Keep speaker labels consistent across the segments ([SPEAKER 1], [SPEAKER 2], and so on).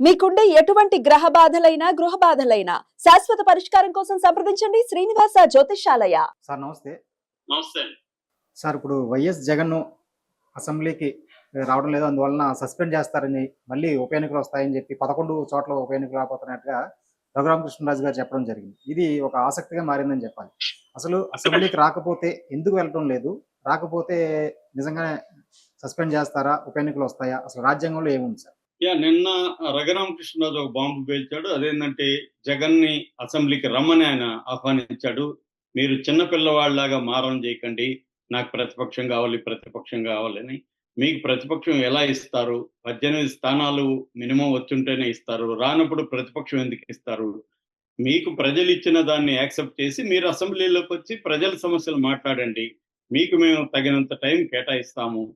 [SPEAKER 1] మీకుండే ఎటువంటి గ్రహ బాధలైనా గృహ బాధలైనా శాశ్వత పరిష్కారం కోసం సంప్రదించండి శ్రీనివాస జ్యోతిషాలయ
[SPEAKER 2] సార్ నమస్తే.
[SPEAKER 3] నమస్తే.
[SPEAKER 2] సార్ ఇప్పుడు వైఎస్ జగన్ అసెంబ్లీకి రావడం లేదు అందువలన సస్పెండ్ చేస్తారని మళ్ళీ ఉప ఎన్నికలు వస్తాయని చెప్పి పదకొండు చోట్ల ఉప ఎన్నికలు రాబోతున్నట్టుగా రఘురామకృష్ణరాజు గారు చెప్పడం జరిగింది. ఇది ఒక ఆసక్తిగా మారిందని చెప్పాలి. అసలు అసెంబ్లీకి రాకపోతే ఎందుకు వెళ్ళటం లేదు? రాకపోతే నిజంగానే సస్పెండ్ చేస్తారా? ఉప ఎన్నికలు వస్తాయా? అసలు రాజ్యాంగంలో ఏముంది సార్?
[SPEAKER 3] యా నిన్న రఘురామకృష్ణరాజు ఒక బాంబు పేల్చాడు. అదేంటంటే జగన్ని అసెంబ్లీకి రమ్మని ఆయన ఆహ్వానించాడు. మీరు చిన్న పిల్లవాళ్ళలాగా మారం చేయకండి. నాకు ప్రతిపక్షం కావాలి ప్రతిపక్షం కావాలని మీకు ప్రతిపక్షం ఎలా ఇస్తారు? పద్దెనిమిది స్థానాలు మినిమం వచ్చుంటేనే ఇస్తారు. రానప్పుడు ప్రతిపక్షం ఎందుకు ఇస్తారు? మీకు ప్రజలు ఇచ్చిన దాన్ని యాక్సెప్ట్ చేసి మీరు అసెంబ్లీలోకి వచ్చి ప్రజల సమస్యలు మాట్లాడండి. మీకు మేము తగినంత టైం కేటాయిస్తాము.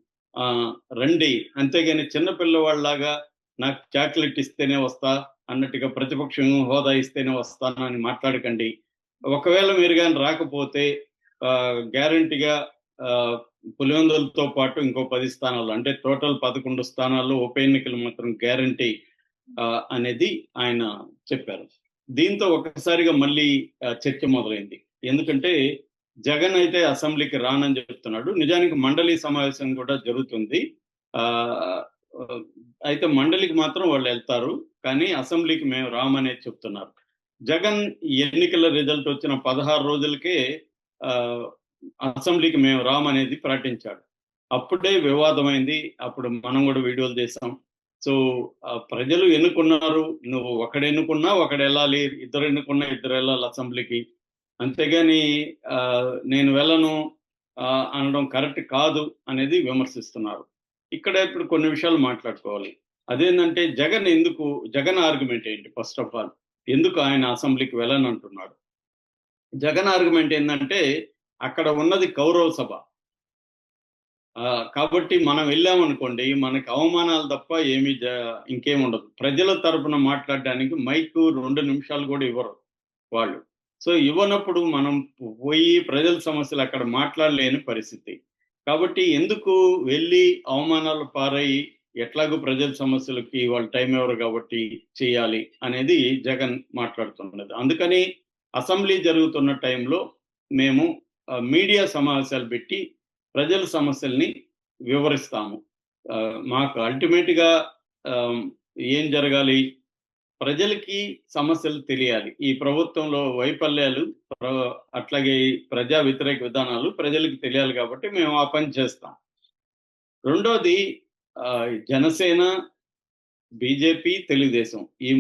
[SPEAKER 3] రండి. అంతేగాని చిన్నపిల్లవాళ్ళలాగా నాకు చాక్లెట్ ఇస్తేనే వస్తా అన్నట్టుగా ప్రతిపక్షం హోదా ఇస్తేనే వస్తాను అని మాట్లాడకండి. ఒకవేళ మీరు కానీ రాకపోతే గ్యారంటీగా పులివెందులతో పాటు ఇంకో పది స్థానాలు అంటే టోటల్ పదకొండు స్థానాల్లో ఉప ఎన్నికలు మాత్రం గ్యారంటీ అనేది ఆయన చెప్పారు. దీంతో ఒకసారిగా మళ్ళీ చర్చ మొదలైంది. ఎందుకంటే జగన్ అయితే అసెంబ్లీకి రానని చెప్తున్నాడు. నిజానికి మండలి సమావేశం కూడా జరుగుతుంది. ఆ అయితే మండలికి మాత్రం వాళ్ళు వెళ్తారు కానీ అసెంబ్లీకి మేము రామనే చెప్తున్నారు. జగన్ ఎన్నికల రిజల్ట్ వచ్చిన పదహారు రోజులకే ఆ, అసెంబ్లీకి మేము రామనేది ప్రకటించాడు. అప్పుడే వివాదమైంది అప్పుడు మనం కూడా వీడియోలు చేసాం సో ప్రజలు ఎన్నుకున్నారు నువ్వు ఒకడు ఎన్నుకున్నా ఒకడు వెళ్ళాలి ఇద్దరు ఎన్నుకున్నా ఇద్దరు వెళ్ళాలి అసెంబ్లీకి. అంతేగాని ఆ, నేను వెళ్ళను ఆ, అనడం కరెక్ట్ కాదు అనేది విమర్శిస్తున్నారు. ఇక్కడ ఇప్పుడు కొన్ని విషయాలు మాట్లాడుకోవాలి. అదేంటంటే జగన్ ఎందుకు జగన్ ఆర్గ్యుమెంట్ ఏంటి ఫస్ట్ ఆఫ్ ఆల్ ఎందుకు ఆయన అసెంబ్లీకి వెళ్ళను అంటున్నాడు జగన్ ఆర్గ్యుమెంట్ ఏంటంటే అక్కడ ఉన్నది కౌరవ సభ. కాబట్టి మనం వెళ్ళామనుకోండి మనకి అవమానాలు తప్ప ఏమీ ఇంకేం ఉండదు. ప్రజల తరపున మాట్లాడడానికి మైకు రెండు నిమిషాలు కూడా ఇవ్వరు వాళ్ళు. సో ఇవ్వనప్పుడు మనం పోయి ప్రజల సమస్యలు అక్కడ మాట్లాడలేని పరిస్థితి. కాబట్టి ఎందుకు వెళ్ళి అవమానాలు పారై ఎట్లాగో ప్రజల సమస్యలకి వాళ్ళు టైం ఎవరు కాబట్టి చేయాలి అనేది జగన్ మాట్లాడుతున్నది. అందుకని అసెంబ్లీ జరుగుతున్న టైంలో మేము మీడియా సమావేశాలు పెట్టి ప్రజల సమస్యల్ని వివరిస్తాము. మాకు అల్టిమేట్గా ఏం జరగాలి? ప్రజలకి సమస్యలు తెలియాలి. ఈ ప్రభుత్వంలో వైఫల్యాలు అట్లాగే ఈ ప్రజా వ్యతిరేక విధానాలు ప్రజలకు తెలియాలి కాబట్టి మేము ఆ పని చేస్తాం. రెండోది జనసేన బీజేపీ తెలుగుదేశం ఈ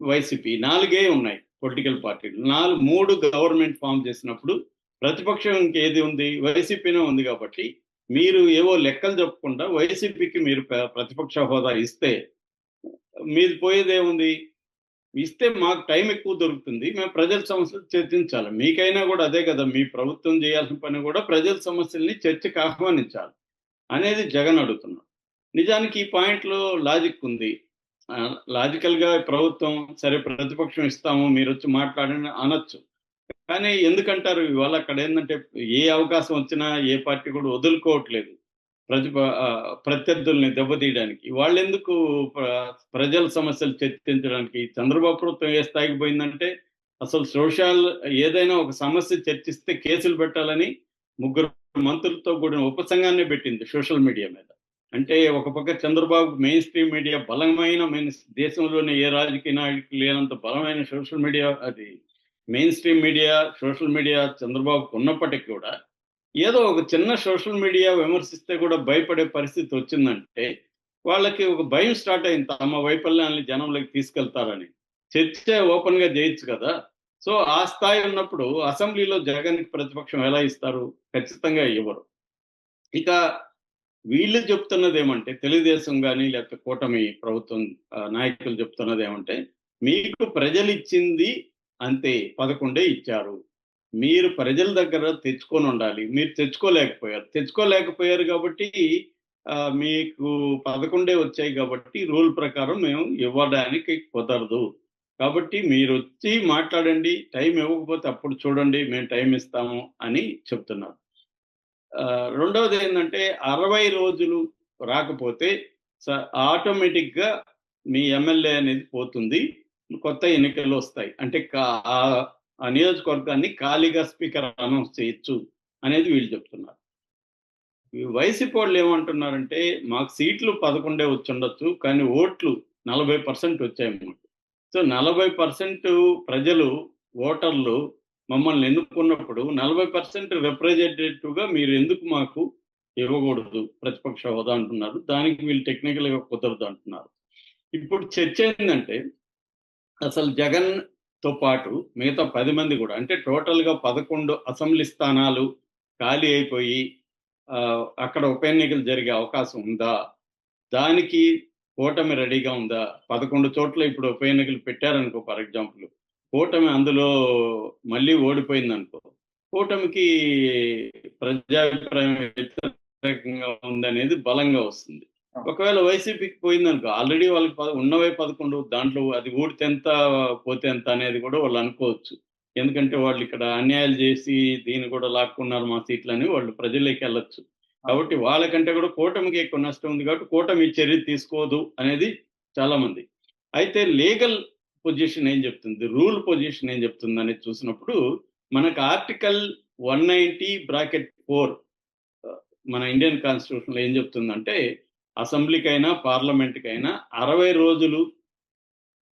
[SPEAKER 3] వైసీపీ నాలుగే ఉన్నాయి పొలిటికల్ పార్టీలు. నాలుగు మూడు గవర్నమెంట్ ఫామ్ చేసినప్పుడు ప్రతిపక్షం ఇంకేది ఉంది? వైసీపీనే ఉంది కాబట్టి మీరు ఏవో లెక్కలు చెప్పకుండా వైసీపీకి మీరు ప్రతిపక్ష హోదా ఇస్తే మీది పోయేదేముంది ఇస్తే మాకు టైం ఎక్కువ దొరుకుతుంది మేము ప్రజల సమస్యలు చర్చించాలి. మీకైనా కూడా అదే కదా మీ ప్రభుత్వం చేయాల్సిన పని కూడా ప్రజల సమస్యల్ని చర్చకు ఆహ్వానించాలి అనేది జగన్ అడుగుతున్నాడు. నిజానికి ఈ పాయింట్లో లాజిక్ ఉంది. లాజికల్గా లాజికల్గా ప్రభుత్వం సరే ప్రతిపక్షం ఇస్తాము మీరు వచ్చి మాట్లాడని అనొచ్చు. కానీ ఎందుకంటారు ఇవాళ అక్కడ ఏంటంటే ఏ అవకాశం వచ్చినా ఏ పార్టీ కూడా వదులుకోవట్లేదు. ప్రతిప ప్రత్యర్థుల్ని దెబ్బతీయడానికి. వాళ్ళు ఎందుకు ప్రజల సమస్యలు చర్చించడానికి చంద్రబాబు ప్రభుత్వం ఏ స్థాయికి పోయిందంటే అసలు సోషల్ ఏదైనా ఒక సమస్య చర్చిస్తే కేసులు పెట్టాలని ముగ్గురు మంత్రులతో కూడిన ఉపసంఘాన్ని పెట్టింది సోషల్ మీడియా మీద. అంటే ఒక పక్క చంద్రబాబు మెయిన్ స్ట్రీమ్ మీడియా బలమైన మెయిన్ దేశంలోనే ఏ రాజకీయ నాయకులు లేనంత బలమైన సోషల్ మీడియా అది main stream media social media చంద్రబాబుకు ఉన్నప్పటికీ కూడా ఏదో ఒక చిన్న సోషల్ మీడియా విమర్శిస్తే కూడా భయపడే పరిస్థితి వచ్చిందంటే వాళ్ళకి ఒక భయం స్టార్ట్ అయింది. తమ వైఫల్యాన్ని జనంలోకి తీసుకెళ్తారని. చర్చ ఓపెన్గా చేయొచ్చు కదా. సో ఆ స్థాయి ఉన్నప్పుడు అసెంబ్లీలో జగన్కి ప్రతిపక్షం ఎలా ఇస్తారు? ఖచ్చితంగా ఇవ్వరు. ఇక వీళ్ళు చెప్తున్నది ఏమంటే తెలుగుదేశం కానీ లేకపోతే కూటమి ప్రభుత్వం నాయకులు చెప్తున్నది ఏమంటే మీకు ప్రజలు ఇచ్చింది అంతే పదకొండే ఇచ్చారు. మీరు ప్రజల దగ్గర తెచ్చుకొని ఉండాలి. మీరు తెచ్చుకోలేకపోయారు. తెచ్చుకోలేకపోయారు కాబట్టి మీకు పదకొండే వచ్చాయి కాబట్టి రూల్ ప్రకారం మేము ఇవ్వడానికి కుదరదు. కాబట్టి మీరు వచ్చి మాట్లాడండి. టైం ఇవ్వకపోతే అప్పుడు చూడండి. మేము టైం ఇస్తాము అని చెప్తున్నారు. రెండవది ఏంటంటే అరవై రోజులు రాకపోతే ఆటోమేటిక్గా మీ ఎమ్మెల్యే అనేది పోతుంది. కొత్త ఎన్నికలు వస్తాయి. అంటే కా- ఆ- నియోజకవర్గాన్ని ఖాళీగా స్పీకర్ అనౌన్స్ చేయొచ్చు అనేది వీళ్ళు చెప్తున్నారు. ఈ వైసీపీ వాళ్ళు ఏమంటున్నారంటే మాకు సీట్లు పదకొండే వచ్చుండొచ్చు కానీ ఓట్లు నలభై పర్సెంట్ వచ్చాయి మాకు. సో నలభై పర్సెంట్ ప్రజలు ఓటర్లు మమ్మల్ని ఎన్నుకున్నప్పుడు నలభై పర్సెంట్ రిప్రజెంటేటివ్గా మీరు ఎందుకు మాకు ఇవ్వకూడదు ప్రతిపక్ష హోదా అంటున్నారు. దానికి వీళ్ళు టెక్నికల్గా కుదరదు అంటున్నారు. ఇప్పుడు చర్చ ఏంటంటే అసలు జగన్ తో పాటు మిగతా పది మంది కూడా అంటే టోటల్గా పదకొండు అసెంబ్లీ స్థానాలు ఖాళీ అయిపోయి ఆ, అక్కడ ఉప ఎన్నికలు జరిగే అవకాశం ఉందా? దానికి కూటమి రెడీగా ఉందా? పదకొండు చోట్ల ఇప్పుడు ఉప ఎన్నికలు పెట్టారనుకో ఫర్ ఎగ్జాంపుల్. కూటమి అందులో మళ్ళీ ఓడిపోయింది అనుకో కూటమికి ప్రజాభిప్రాయం వ్యతిరేకంగా ఉందనేది బలంగా వస్తుంది. ఒకవేళ వైసీపీకి పోయిందనుకో ఆల్రెడీ వాళ్ళకి పద- ఉన్నవే పదకొండు దాంట్లో అది ఊడితే ఎంత పోతే ఎంత అనేది కూడా వాళ్ళు అనుకోవచ్చు. ఎందుకంటే వాళ్ళు ఇక్కడ అన్యాయాలు చేసి దీన్ని కూడా లాక్కున్నారు మా సీట్లని వాళ్ళు ప్రజల్లోకి వెళ్ళొచ్చు. కాబట్టి వాళ్ళకంటే కూడా కూటమికి ఎక్కువ నష్టం ఉంది కాబట్టి కూటమి చర్య తీసుకోదు అనేది చాలా మంది అయితే లీగల్ పొజిషన్ ఏం చెప్తుంది? రూల్ పొజిషన్ ఏం చెప్తుంది అనేది చూసినప్పుడు మనకు article one ninety bracket four మన ఇండియన్ కాన్స్టిట్యూషన్లో ఏం చెప్తుందంటే అసెంబ్లీకైనా పార్లమెంట్కైనా అరవై రోజులు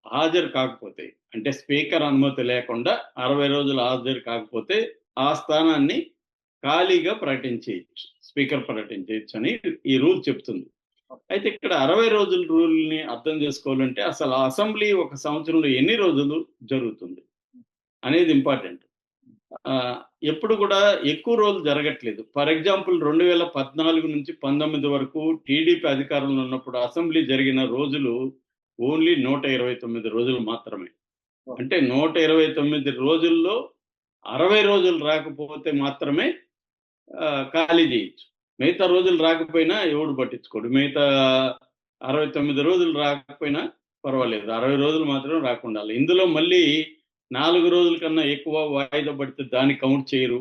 [SPEAKER 3] హాజరు కాకపోతే అంటే స్పీకర్ అనుమతి లేకుండా అరవై రోజులు హాజరు కాకపోతే ఆ స్థానాన్ని ఖాళీగా ప్రకటించేయచ్చు స్పీకర్ ప్రకటించేయచ్చు అని ఈ రూల్ చెప్తుంది. అయితే ఇక్కడ అరవై రోజుల రూల్ని అర్థం చేసుకోవాలంటే అసలు అసెంబ్లీ ఒక సంవత్సరంలో ఎన్ని రోజులు జరుగుతుంది అనేది ఇంపార్టెంట్. ఎప్పుడు కూడా ఎక్కువ రోజులు జరగట్లేదు. ఫర్ ఎగ్జాంపుల్ రెండు వేల పద్నాలుగు నుంచి పంతొమ్మిది వరకు టీడీపీ అధికారంలో ఉన్నప్పుడు అసెంబ్లీ జరిగిన రోజులు ఓన్లీ నూట ఇరవై తొమ్మిది రోజులు మాత్రమే. అంటే నూట ఇరవై తొమ్మిది రోజుల్లో అరవై రోజులు రాకపోతే మాత్రమే ఖాళీ చేయొచ్చు. మిగతా రోజులు రాకపోయినా ఎవడు పట్టించుకోడు. మిగతా అరవై తొమ్మిది రోజులు రాకపోయినా పర్వాలేదు. అరవై రోజులు మాత్రం రాకుండా ఇందులో మళ్ళీ నాలుగు రోజుల కన్నా ఎక్కువ వాయిదా పడితే దాన్ని కౌంట్ చేయరు.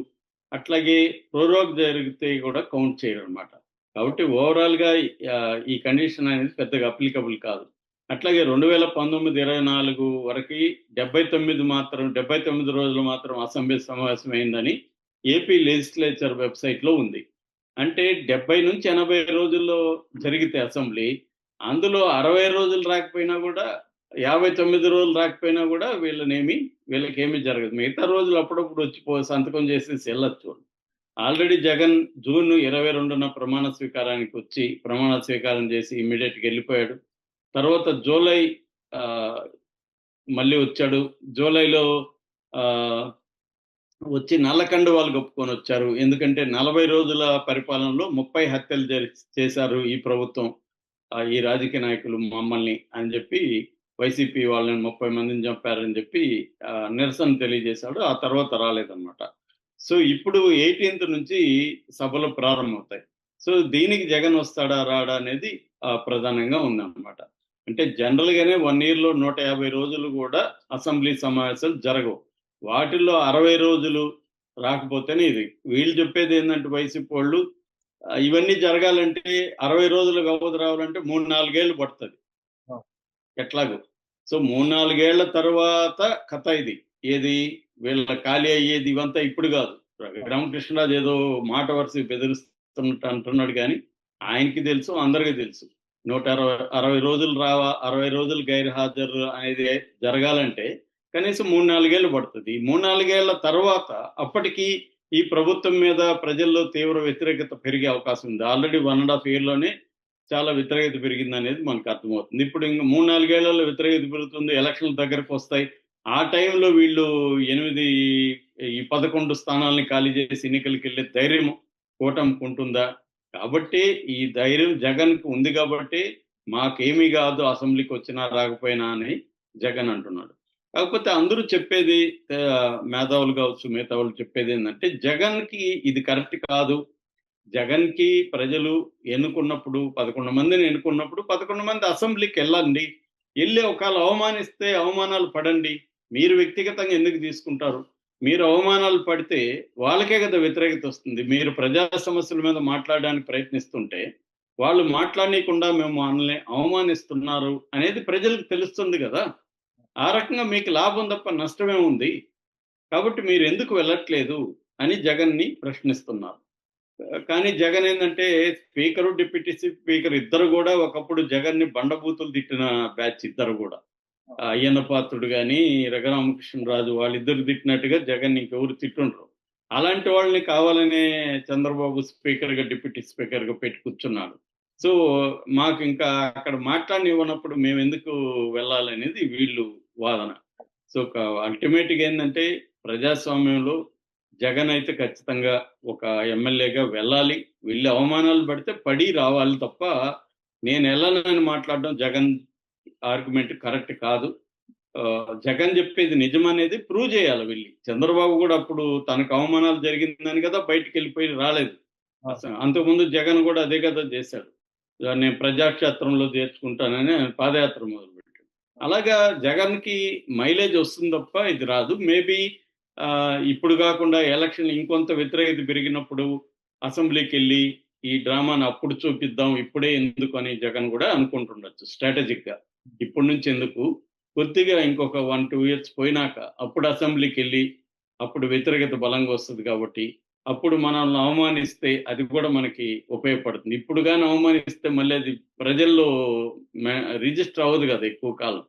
[SPEAKER 3] అట్లాగే ప్రోరోగ్ జరిగితే కూడా కౌంట్ చేయరు అనమాట కాబట్టి ఓవరాల్గా ఈ కండిషన్ అనేది పెద్దగా అప్లికబుల్ కాదు. అట్లాగే రెండు వేల పంతొమ్మిది ఇరవై నాలుగు వరకు డెబ్బై తొమ్మిది మాత్రం డెబ్బై తొమ్మిది రోజులు మాత్రం అసెంబ్లీ సమావేశమైందని ఏపీ లెజిస్లేచర్ వెబ్సైట్లో ఉంది. అంటే డెబ్బై నుంచి ఎనభై రోజుల్లో జరిగితే అసెంబ్లీ అందులో అరవై రోజులు రాకపోయినా కూడా యాభై తొమ్మిది రోజులు రాకపోయినా కూడా వీళ్ళనేమి వీళ్ళకేమీ జరగదు. మిగతా రోజులు అప్పుడప్పుడు వచ్చిపో సంతకం చేసేసి వెళ్ళొచ్చు ఆల్రెడీ జగన్ జూన్ ఇరవై రెండున ప్రమాణ స్వీకారానికి వచ్చి ప్రమాణ స్వీకారం చేసి ఇమ్మీడియట్గా వెళ్ళిపోయాడు. తర్వాత జూలై మళ్ళీ వచ్చాడు. జూలైలో వచ్చి నల్లకండు వాళ్ళు కప్పుకొని వచ్చారు. ఎందుకంటే నలభై రోజుల పరిపాలనలో ముప్పై హత్యలు చేశారు ఈ ప్రభుత్వం. ఈ రాజకీయ నాయకులు మమ్మల్ని అని చెప్పి వైసీపీ వాళ్ళని ముప్పై మందిని చంపారని చెప్పి నిరసన తెలియజేశాడు. ఆ తర్వాత రాలేదన్నమాట. సో ఇప్పుడు ఎయిటీన్త్ నుంచి సభలు ప్రారంభమవుతాయి. సో దీనికి జగన్ వస్తాడా రాడా అనేది ప్రధానంగా ఉందన్నమాట. అంటే జనరల్ గానే వన్ ఇయర్లో నూట యాభై రోజులు కూడా అసెంబ్లీ సమావేశాలు జరగవు. వాటిల్లో అరవై రోజులు రాకపోతేనే ఇది. వీళ్ళు చెప్పేది ఏంటంటే వైసీపీ వాళ్ళు ఇవన్నీ జరగాలంటే అరవై రోజులు గవ్వదు రావాలంటే మూడు నాలుగేళ్ళు పడుతుంది. ఎట్లాగో. సో మూడు నాలుగేళ్ళ తర్వాత కథ ఇది. ఏది? వీళ్ళ ఖాళీ అయ్యేది ఇవంతా ఇప్పుడు కాదు. రామకృష్ణరాజు ఏదో మాట వరుస బెదిరిస్తున్నట్టు అంటున్నాడు కానీ ఆయనకి తెలుసు అందరికీ తెలుసు. నూట అరవై అరవై రోజులు రావా అరవై రోజులు గైర్ హాజరు అనేది జరగాలంటే కనీసం మూడు నాలుగేళ్ళు పడుతుంది. ఈ మూడు నాలుగేళ్ళ తర్వాత అప్పటికి ఈ ప్రభుత్వం మీద ప్రజల్లో తీవ్ర వ్యతిరేకత పెరిగే అవకాశం ఉంది. ఆల్రెడీ వన్ అండ్ హాఫ్ ఇయర్లోనే చాలా వ్యతిరేకత పెరిగింది అనేది మనకు అర్థమవుతుంది. ఇప్పుడు ఇంకా మూడు నాలుగేళ్ళలో వ్యతిరేకత పెరుగుతుంది ఎలక్షన్ల దగ్గరకు వస్తాయి. ఆ టైంలో వీళ్ళు ఎనిమిది ఈ పదకొండు స్థానాలని ఖాళీ చేసి ఎన్నికలకు వెళ్ళే ధైర్యం కూటమికి ఉంటుందా కాబట్టి ఈ ధైర్యం జగన్కు ఉంది కాబట్టి మాకేమీ కాదు అసెంబ్లీకి వచ్చినా రాకపోయినా అని జగన్ అంటున్నాడు. కాకపోతే అందరూ చెప్పేది మేధావులు కావచ్చు మేధావులు చెప్పేది ఏంటంటే జగన్కి ఇది కరెక్ట్ కాదు. జగన్కి ప్రజలు ఎన్నుకున్నప్పుడు పదకొండు మందిని ఎన్నుకున్నప్పుడు పదకొండు మంది అసెంబ్లీకి వెళ్ళండి. వెళ్ళి ఒకవేళ అవమానిస్తే అవమానాలు పడండి. మీరు వ్యక్తిగతంగా ఎందుకు తీసుకుంటారు? మీరు అవమానాలు పడితే వాళ్ళకే కదా వ్యతిరేకత వస్తుంది. మీరు ప్రజా సమస్యల మీద మాట్లాడడానికి ప్రయత్నిస్తుంటే వాళ్ళు మాట్లాడనీయకుండా మేము మనల్ని అవమానిస్తున్నారు అనేది ప్రజలకు తెలుస్తుంది కదా. ఆ రకంగా మీకు లాభం తప్ప నష్టమే ఉంది. కాబట్టి మీరు ఎందుకు వెళ్ళట్లేదు అని జగన్ని ప్రశ్నిస్తున్నారు. కానీ జగన్ ఏంటంటే స్పీకరు డిప్యూటీ స్పీకర్ ఇద్దరు కూడా ఒకప్పుడు జగన్ని బండబూతులు తిట్టిన బ్యాచ్ ఇద్దరు కూడా. అయ్యన్న పాత్రుడు కానీ రఘురామకృష్ణరాజు వాళ్ళిద్దరు తిట్టినట్టుగా జగన్ ఇంకెవరు తిట్టుండ్రు. అలాంటి వాళ్ళని కావాలనే చంద్రబాబు స్పీకర్గా డిప్యూటీ స్పీకర్గా పెట్టి కూర్చున్నాడు సో మాకు ఇంకా అక్కడ మాట్లాడనివ్వనప్పుడు మేము ఎందుకు వెళ్ళాలనేది వీళ్ళు వాదన. సో అల్టిమేట్గా ఏంటంటే ప్రజాస్వామ్యంలో జగన్ అయితే ఖచ్చితంగా ఒక ఎమ్మెల్యేగా వెళ్ళాలి. వెళ్ళి అవమానాలు పడితే పడి రావాలి తప్ప నేను వెళ్ళాలని మాట్లాడడం జగన్ ఆర్గ్యుమెంట్ కరెక్ట్ కాదు. జగన్ చెప్పేది నిజమనేది ప్రూవ్ చేయాలి వెళ్ళి. చంద్రబాబు కూడా అప్పుడు తనకు అవమానాలు జరిగిందని కదా బయటికి వెళ్ళిపోయి రాలేదు. అసలు అంతకుముందు జగన్ కూడా అదే కదా చేశాడు. నేను ప్రజాక్షేత్రంలో చేర్చుకుంటానని పాదయాత్ర మొదలుపెట్టాడు. అలాగా జగన్కి మైలేజ్ వస్తుంది తప్ప ఇది రాదు. మేబీ ఇప్పుడు కాకుండా ఎలక్షన్ ఇంకొంత వ్యతిరేకత పెరిగినప్పుడు అసెంబ్లీకి వెళ్ళి ఈ డ్రామాను అప్పుడు చూపిద్దాం ఇప్పుడే ఎందుకు అని జగన్ కూడా అనుకుంటుండొచ్చు స్ట్రాటజిక్గా ఇప్పటి నుంచి ఎందుకు? కొద్దిగా ఇంకొక వన్ టూ ఇయర్స్ పోయినాక అప్పుడు అసెంబ్లీకి వెళ్ళి అప్పుడు వ్యతిరేకత బలంగా వస్తుంది కాబట్టి అప్పుడు మనల్ని అవమానిస్తే అది కూడా మనకి ఉపయోగపడుతుంది. ఇప్పుడు కానీ అవమానిస్తే మళ్ళీ అది ప్రజల్లో రిజిస్టర్ అవ్వదు కదా ఎక్కువ కాలం.